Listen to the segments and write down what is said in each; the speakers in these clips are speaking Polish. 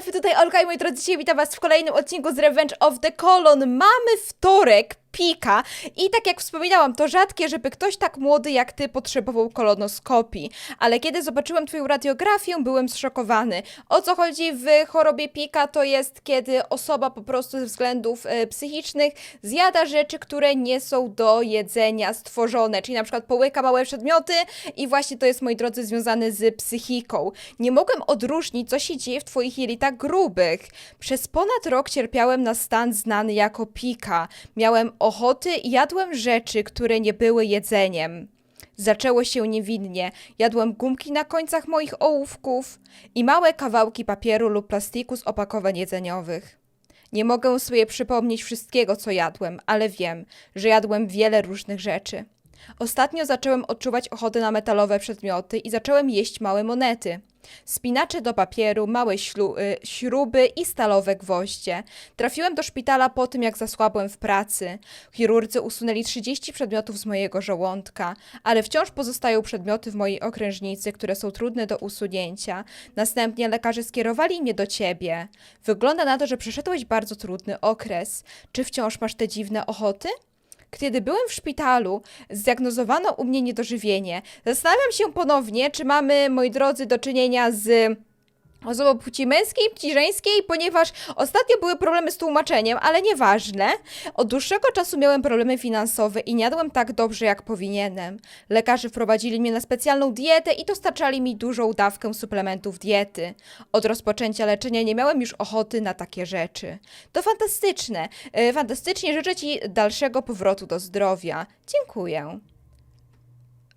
elfy, tutaj Olga i moi drodzy, dzisiaj witam was w kolejnym odcinku z Revenge of the Colon. Mamy wtorek, pika i tak jak wspominałam, to rzadkie, żeby ktoś tak młody jak ty potrzebował kolonoskopii, ale kiedy zobaczyłem twoją radiografię, byłem zszokowany. O co chodzi w chorobie pika? To jest, kiedy osoba po prostu ze względów e, psychicznych zjada rzeczy, które nie są do jedzenia stworzone, czyli na przykład połyka małe przedmioty i właśnie to jest, moi drodzy, związane z psychiką. Nie mogłem odróżnić, co się dzieje w twoich jelitach grubych. Przez ponad rok cierpiałem na stan znany jako pika. Miałem ochoty jadłem rzeczy, które nie były jedzeniem. Zaczęło się niewinnie. Jadłem gumki na końcach moich ołówków i małe kawałki papieru lub plastiku z opakowań jedzeniowych. Nie mogę sobie przypomnieć wszystkiego, co jadłem, ale wiem, że jadłem wiele różnych rzeczy. Ostatnio zacząłem odczuwać ochotę na metalowe przedmioty i zacząłem jeść małe monety. Spinacze do papieru, małe ślu- y, śruby i stalowe gwoździe. Trafiłem do szpitala po tym, jak zasłabłem w pracy. Chirurdzy usunęli 30 przedmiotów z mojego żołądka, ale wciąż pozostają przedmioty w mojej okrężnicy, które są trudne do usunięcia. Następnie lekarze skierowali mnie do ciebie. Wygląda na to, że przeszedłeś bardzo trudny okres. Czy wciąż masz te dziwne ochoty? Kiedy byłem w szpitalu, zdiagnozowano u mnie niedożywienie. Zastanawiam się ponownie, czy mamy, moi drodzy, do czynienia z osobą płci męskiej, płci żeńskiej, ponieważ ostatnio były problemy z tłumaczeniem, ale nieważne. Od dłuższego czasu miałem problemy finansowe i nie jadłem tak dobrze, jak powinienem. Lekarze wprowadzili mnie na specjalną dietę i dostarczali mi dużą dawkę suplementów diety. Od rozpoczęcia leczenia nie miałem już ochoty na takie rzeczy. To fantastyczne. E, Fantastycznie życzę Ci dalszego powrotu do zdrowia. Dziękuję.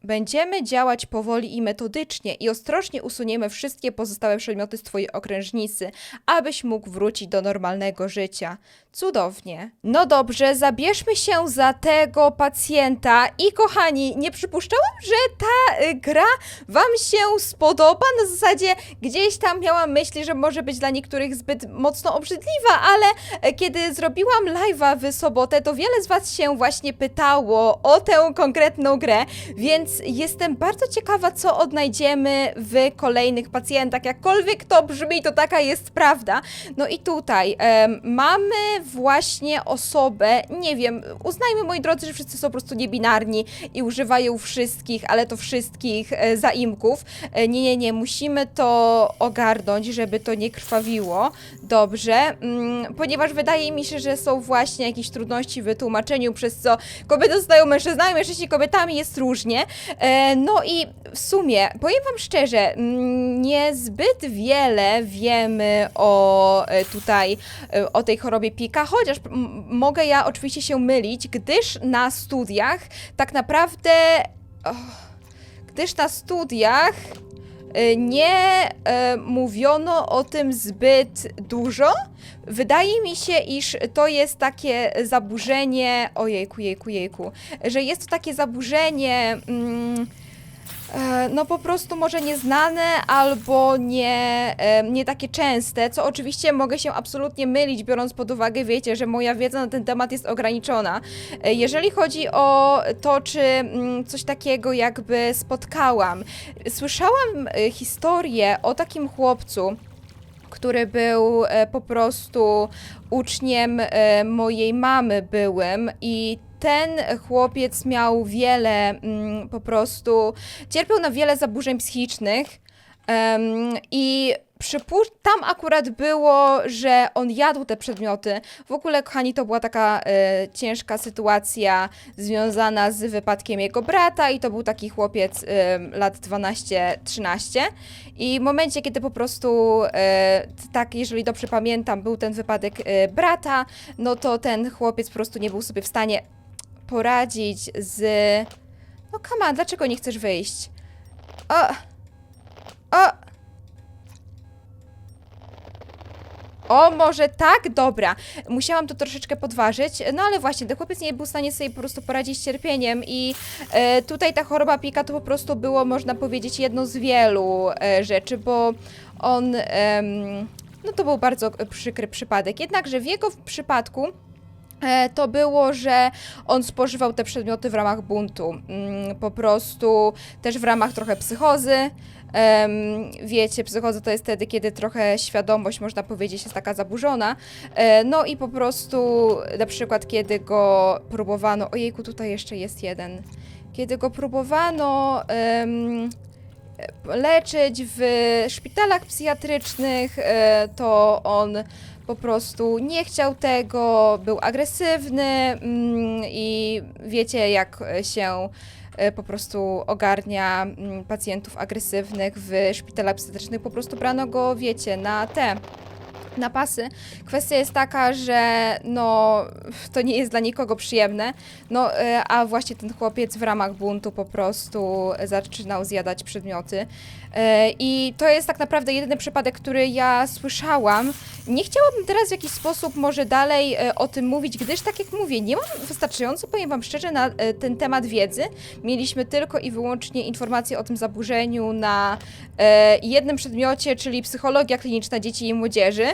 Będziemy działać powoli i metodycznie i ostrożnie usuniemy wszystkie pozostałe przedmioty z Twojej okrężnicy, abyś mógł wrócić do normalnego życia. Cudownie. No dobrze, zabierzmy się za tego pacjenta i kochani, nie przypuszczałam, że ta y, gra Wam się spodoba. Na zasadzie gdzieś tam miałam myśli, że może być dla niektórych zbyt mocno obrzydliwa, ale e, kiedy zrobiłam live'a w sobotę, to wiele z Was się właśnie pytało o tę konkretną grę, więc jestem bardzo ciekawa, co odnajdziemy w kolejnych pacjentach. Jakkolwiek to brzmi, to taka jest prawda. No i tutaj mamy właśnie osobę, nie wiem, uznajmy moi drodzy, że wszyscy są po prostu niebinarni i używają wszystkich, ale to wszystkich e, zaimków. E, nie, nie, nie, musimy to ogarnąć, żeby to nie krwawiło. Dobrze, mm, ponieważ wydaje mi się, że są właśnie jakieś trudności w tłumaczeniu, przez co kobiety zostają mężczyznami, mężczyźni kobietami, jest różnie. E, no i w sumie, powiem wam szczerze, mm, niezbyt wiele wiemy o e, tutaj, e, o tej chorobie pika, chociaż mogę ja oczywiście się mylić, gdyż na studiach tak naprawdę... Och, gdyż na studiach nie e, mówiono o tym zbyt dużo. Wydaje mi się, iż to jest takie zaburzenie. Ojejku, jejku, jejku. Że jest to takie zaburzenie. Mm, e, no po prostu może nieznane albo nie, e, nie takie częste, co oczywiście mogę się absolutnie mylić, biorąc pod uwagę, wiecie, że moja wiedza na ten temat jest ograniczona. E, Jeżeli chodzi o to, czy mm, coś takiego jakby spotkałam, słyszałam e, historię o takim chłopcu, który był e, po prostu uczniem e, mojej mamy byłym i ten chłopiec miał wiele mm, po prostu, cierpiał na wiele zaburzeń psychicznych i przypu- tam akurat było, że on jadł te przedmioty. W ogóle, kochani, to była taka e, ciężka sytuacja związana z wypadkiem jego brata i to był taki chłopiec e, lat 12-13 i w momencie, kiedy po prostu, e, tak, jeżeli dobrze pamiętam, był ten wypadek e, brata, no to ten chłopiec po prostu nie był sobie w stanie poradzić z... No on, dlaczego nie chcesz wyjść? O! O! O, może tak? Dobra. Musiałam to troszeczkę podważyć, no ale właśnie, ten chłopiec nie był w stanie sobie po prostu poradzić z cierpieniem i e, tutaj ta choroba pika to po prostu było, można powiedzieć, jedno z wielu e, rzeczy, bo on, no to był bardzo przykry przypadek. Jednakże w jego przypadku e, to było, że on spożywał te przedmioty w ramach buntu. Mm, Po prostu też w ramach trochę psychozy. Wiecie, psychoza to jest wtedy, kiedy trochę świadomość, można powiedzieć, jest taka zaburzona. E, no i po prostu, na przykład, kiedy go próbowano. Ojejku, tutaj jeszcze jest jeden. Kiedy go próbowano. leczyć w szpitalach psychiatrycznych, e, to on po prostu nie chciał tego, był agresywny mm, i wiecie, jak się e, po prostu ogarnia mm, pacjentów agresywnych w szpitalach psychiatrycznych. Po prostu brano go, wiecie, na te na pasy. Kwestia jest taka, że no to nie jest dla nikogo przyjemne, no e, a właśnie ten chłopiec w ramach buntu po prostu zaczynał zjadać przedmioty. E, I to jest tak naprawdę jedyny przypadek, który ja słyszałam. Nie chciałabym teraz w jakiś sposób może dalej e, o tym mówić, gdyż tak jak mówię, nie mam wystarczająco, powiem wam szczerze, na e, ten temat wiedzy. Mieliśmy tylko i wyłącznie informacje o tym zaburzeniu na jednym przedmiocie, czyli psychologia kliniczna dzieci i młodzieży.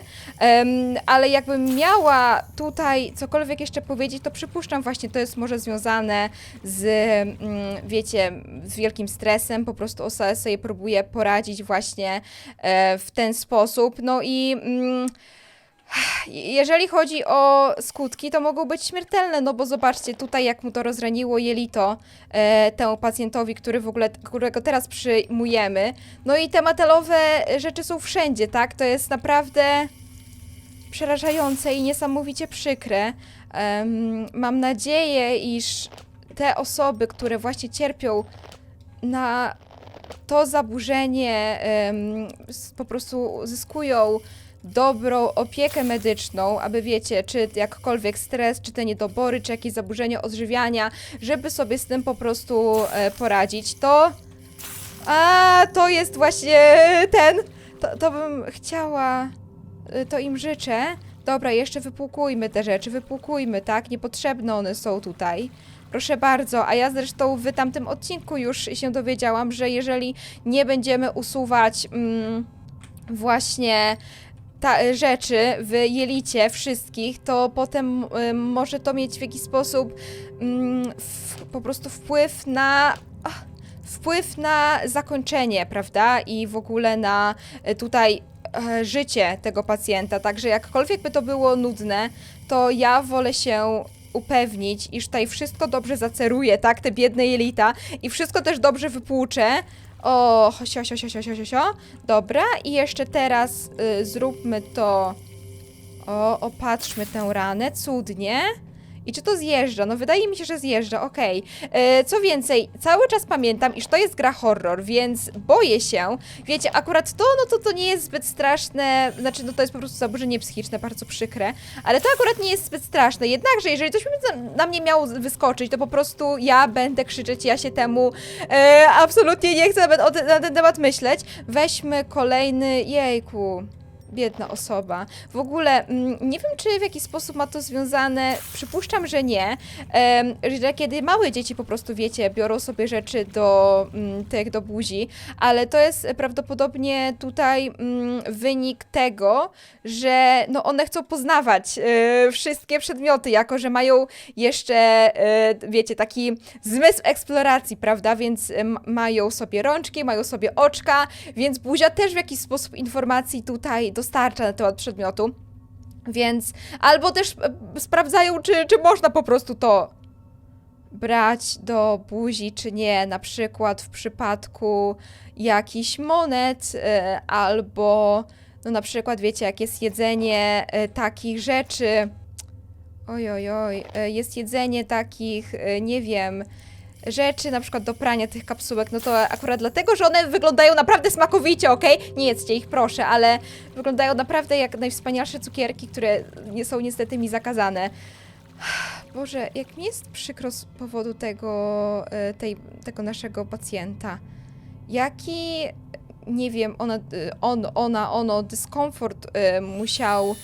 Ale jakbym miała tutaj cokolwiek jeszcze powiedzieć, to przypuszczam właśnie, to jest może związane z, mm, wiecie, z wielkim stresem, po prostu osoba sobie próbuje poradzić właśnie e, w ten sposób. No i mm, jeżeli chodzi o skutki, to mogą być śmiertelne, no bo zobaczcie tutaj, jak mu to rozraniło jelito e, temu pacjentowi, który w ogóle, którego teraz przyjmujemy. No i te metalowe rzeczy są wszędzie, tak? To jest naprawdę przerażające i niesamowicie przykre. Em, mam nadzieję, iż te osoby, które właśnie cierpią na to zaburzenie, po prostu uzyskują dobrą opiekę medyczną, aby wiecie, czy jakkolwiek stres, czy te niedobory, czy jakieś zaburzenie odżywiania, żeby sobie z tym po prostu e, poradzić, to a to jest właśnie ten, to, to bym chciała Y, to im życzę. Dobra, jeszcze wypłukujmy te rzeczy, wypłukujmy, tak? Niepotrzebne one są tutaj. Proszę bardzo, a ja zresztą w tamtym odcinku już się dowiedziałam, że jeżeli nie będziemy usuwać mm, właśnie ta, y, rzeczy w jelicie wszystkich, to potem y, może to mieć w jakiś sposób mm, w, po prostu wpływ na wpływ na zakończenie, prawda? I w ogóle na y, tutaj e, życie tego pacjenta. Także jakkolwiek by to było nudne, to ja wolę się upewnić, iż tutaj wszystko dobrze zaceruję, tak? Te biedne jelita i wszystko też dobrze wypłuczę. O, sio, sio, sio, sio, sio, sio. Dobra, i jeszcze teraz y, zróbmy to. O, opatrzmy tę ranę, cudnie. I czy to zjeżdża? No wydaje mi się, że zjeżdża, okej. E, Co więcej, cały czas pamiętam, iż to jest gra horror, więc boję się. Wiecie, akurat to, no to to nie jest zbyt straszne, znaczy no to jest po prostu zaburzenie psychiczne, bardzo przykre, ale to akurat nie jest zbyt straszne. Jednakże, jeżeli coś na- mnie miało wyskoczyć, to po prostu ja będę krzyczeć, ja się temu e, absolutnie nie chcę na ten temat myśleć. Weźmy kolejny, jejku. Biedna osoba. W ogóle mm, nie wiem, czy w jakiś sposób ma to związane. Przypuszczam, że nie. Że kiedy małe dzieci po prostu, wiecie, biorą sobie rzeczy do mm, tych do buzi, ale to jest prawdopodobnie tutaj mm, wynik tego, że no one chcą poznawać e, wszystkie przedmioty, jako że mają jeszcze, e, wiecie, taki zmysł eksploracji, prawda? Więc mają sobie rączki, mają sobie oczka, więc buzia też w jakiś sposób informacji tutaj dostarcza na temat przedmiotu. Więc albo też e, sprawdzają, czy, czy można po prostu to brać do buzi, czy nie. Na przykład w przypadku jakichś monet, e, albo no na przykład wiecie, jak jest jedzenie e, takich rzeczy. Oj, oj, oj, jest jedzenie takich, nie wiem, rzeczy na przykład do prania tych kapsułek, no to akurat dlatego, że one wyglądają naprawdę smakowicie, okej? Nie jedzcie ich, proszę, ale wyglądają naprawdę jak najwspanialsze cukierki, które nie są niestety mi zakazane. Boże, jak mi jest przykro z powodu tego, e, tej, tego naszego pacjenta. Jaki, nie wiem, ona, e, on, ona, ono, dyskomfort e, musiał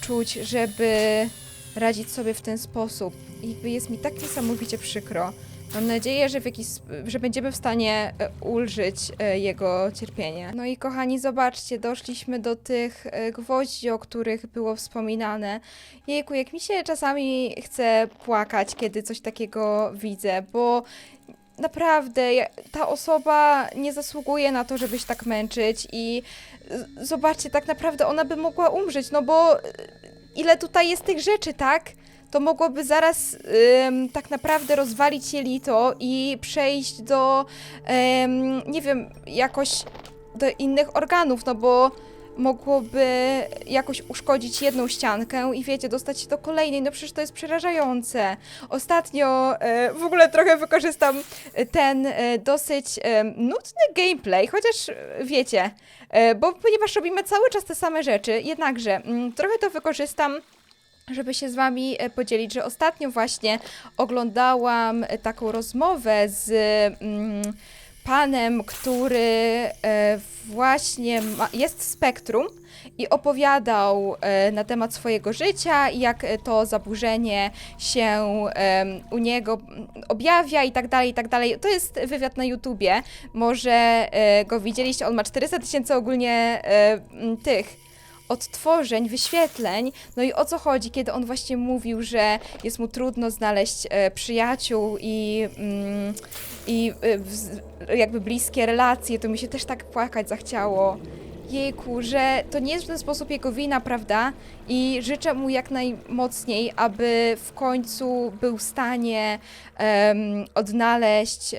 czuć, żeby radzić sobie w ten sposób. Jakby jest mi tak niesamowicie przykro. Mam nadzieję, że, w jakiś, że będziemy w stanie e, ulżyć e, jego cierpienie. No i kochani, zobaczcie, doszliśmy do tych e, gwoździ, o których było wspominane. Jejku, jak mi się czasami chce płakać, kiedy coś takiego widzę, bo naprawdę, ta osoba nie zasługuje na to, żeby się tak męczyć i zobaczcie, tak naprawdę ona by mogła umrzeć, no bo ile tutaj jest tych rzeczy, tak? To mogłoby zaraz ym, tak naprawdę rozwalić jelito i przejść do, ym, nie wiem, jakoś do innych organów, no bo mogłoby jakoś uszkodzić jedną ściankę i wiecie, dostać się do kolejnej, no przecież to jest przerażające. Ostatnio e, w ogóle trochę wykorzystam ten e, dosyć e, nudny gameplay, chociaż e, wiecie, e, bo ponieważ robimy cały czas te same rzeczy, jednakże mm, trochę to wykorzystam żeby się z wami e, podzielić, że ostatnio właśnie oglądałam e, taką rozmowę z mm, panem, który e, właśnie jest w spektrum i opowiadał na temat swojego życia i jak to zaburzenie się u niego objawia i tak dalej, i tak dalej. To jest wywiad na YouTubie, może go widzieliście, on ma 400 tysięcy ogólnie tych odtworzeń, wyświetleń. No i o co chodzi, kiedy on właśnie mówił, że jest mu trudno znaleźć e, przyjaciół i, mm, i e, wz- jakby bliskie relacje, to mi się też tak płakać zachciało. Jejku, że to nie jest w ten sposób jego wina, prawda? I życzę mu jak najmocniej, aby w końcu był w stanie em, odnaleźć, e,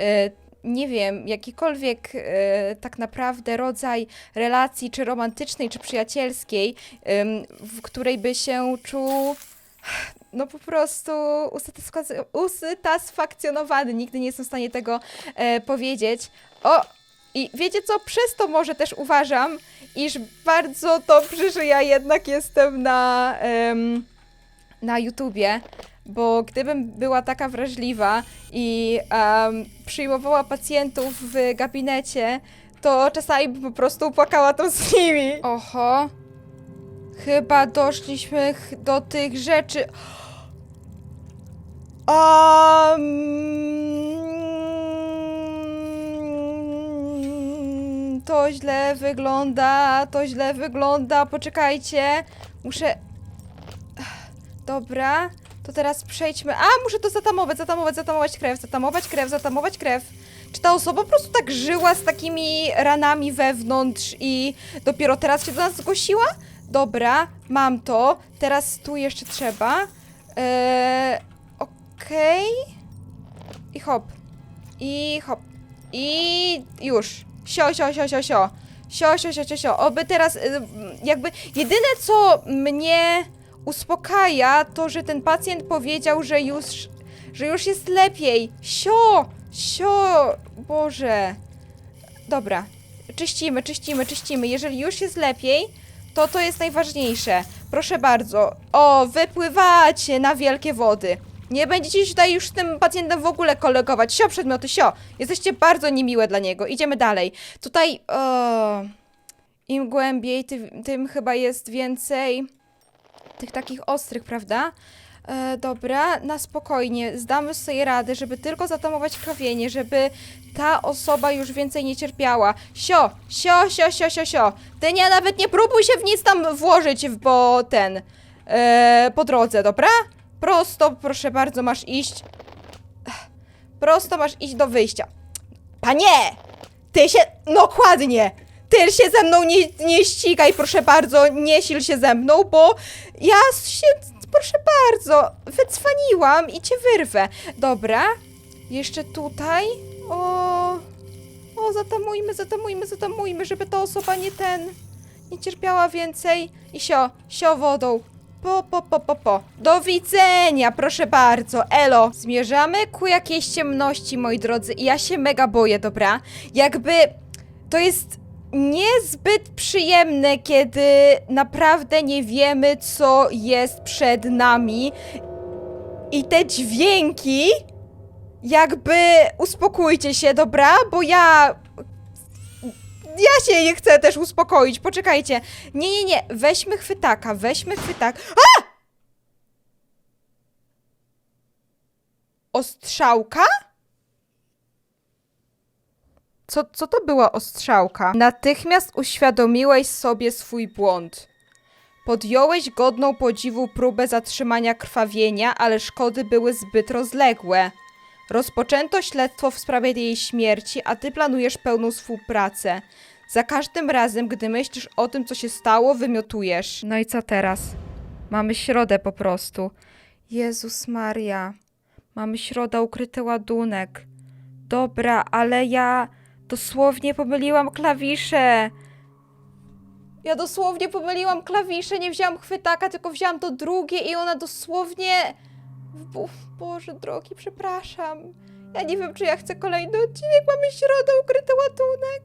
nie wiem, jakikolwiek e, tak naprawdę rodzaj relacji, czy romantycznej, czy przyjacielskiej, w której by się czuł no po prostu usatysfak- usatysfakcjonowany. Nigdy nie jestem w stanie tego e, powiedzieć. O! I wiecie co? Przez to może też uważam, iż bardzo dobrze, że ja jednak jestem na, em, na YouTubie, bo gdybym była taka wrażliwa i em, przyjmowała pacjentów w gabinecie, to czasami bym po prostu płakała tam z nimi. Oho. Chyba doszliśmy do tych rzeczy. Um, to źle wygląda, to źle wygląda. Poczekajcie. Muszę. Dobra, to teraz przejdźmy. A, muszę to zatamować, zatamować, zatamować krew, zatamować krew, zatamować krew. Czy ta osoba po prostu tak żyła z takimi ranami wewnątrz i dopiero teraz się do nas zgłosiła? Dobra, mam to. Teraz tu jeszcze trzeba. Eee, Okej. I hop. I hop. I już. Sio, sio, sio, sio, sio. Sio, sio, sio, sio, sio. Oby teraz y, jakby jedyne co mnie uspokaja to, że ten pacjent powiedział, że już, że już jest lepiej. Sio, sio, Boże. Dobra. Czyścimy, czyścimy, czyścimy. Jeżeli już jest lepiej, to to jest najważniejsze. Proszę bardzo. O, wypływacie na wielkie wody. Nie będziecie się tutaj już z tym pacjentem w ogóle kolegować. Sio, przedmioty, sio. Jesteście bardzo niemiłe dla niego. Idziemy dalej. Tutaj, o, im głębiej, tym, tym chyba jest więcej tych takich ostrych, prawda? E, dobra, na spokojnie, zdamy sobie radę, żeby tylko zatamować krwawienie, żeby ta osoba już więcej nie cierpiała. Sio, sio, sio, sio, sio, sio. Ty nie, nawet nie próbuj się w nic tam włożyć, bo ten, e, po drodze, dobra? Prosto, proszę bardzo, masz iść. Prosto masz iść do wyjścia. Panie! Ty się, no dokładnie! Ty się ze mną nie, nie ścigaj, proszę bardzo, nie sil się ze mną, bo ja się, proszę bardzo, wycwaniłam i cię wyrwę. Dobra, jeszcze tutaj. O, o, zatamujmy, zatamujmy, zatamujmy, żeby ta osoba nie ten, nie cierpiała więcej. I sio, sio wodą. Po, po, po, po, po. Do widzenia, proszę bardzo. Elo. Zmierzamy ku jakiejś ciemności, moi drodzy. I ja się mega boję, dobra? Jakby to jest niezbyt przyjemne, kiedy naprawdę nie wiemy, co jest przed nami. I te dźwięki, jakby uspokójcie się, dobra? Bo ja. Ja się je chcę też uspokoić. Poczekajcie. Nie, nie, nie. Weźmy chwytaka, weźmy chwytak. A! Ostrzałka? Co, co to była ostrzałka? Natychmiast uświadomiłeś sobie swój błąd. Podjąłeś godną podziwu próbę zatrzymania krwawienia, ale szkody były zbyt rozległe. Rozpoczęto śledztwo w sprawie jej śmierci, a ty planujesz pełną współpracę. Za każdym razem, gdy myślisz o tym, co się stało, wymiotujesz. No i co teraz? Mamy środę po prostu. Jezus Maria. Mamy środa, ukryty ładunek. Dobra, ale ja dosłownie pomyliłam klawisze. Ja dosłownie pomyliłam klawisze, nie wzięłam chwytaka, tylko wzięłam to drugie i ona dosłownie... Bo, Boże drogi, przepraszam. Ja nie wiem, czy ja chcę kolejny odcinek. Mamy środę, ukryty ładunek.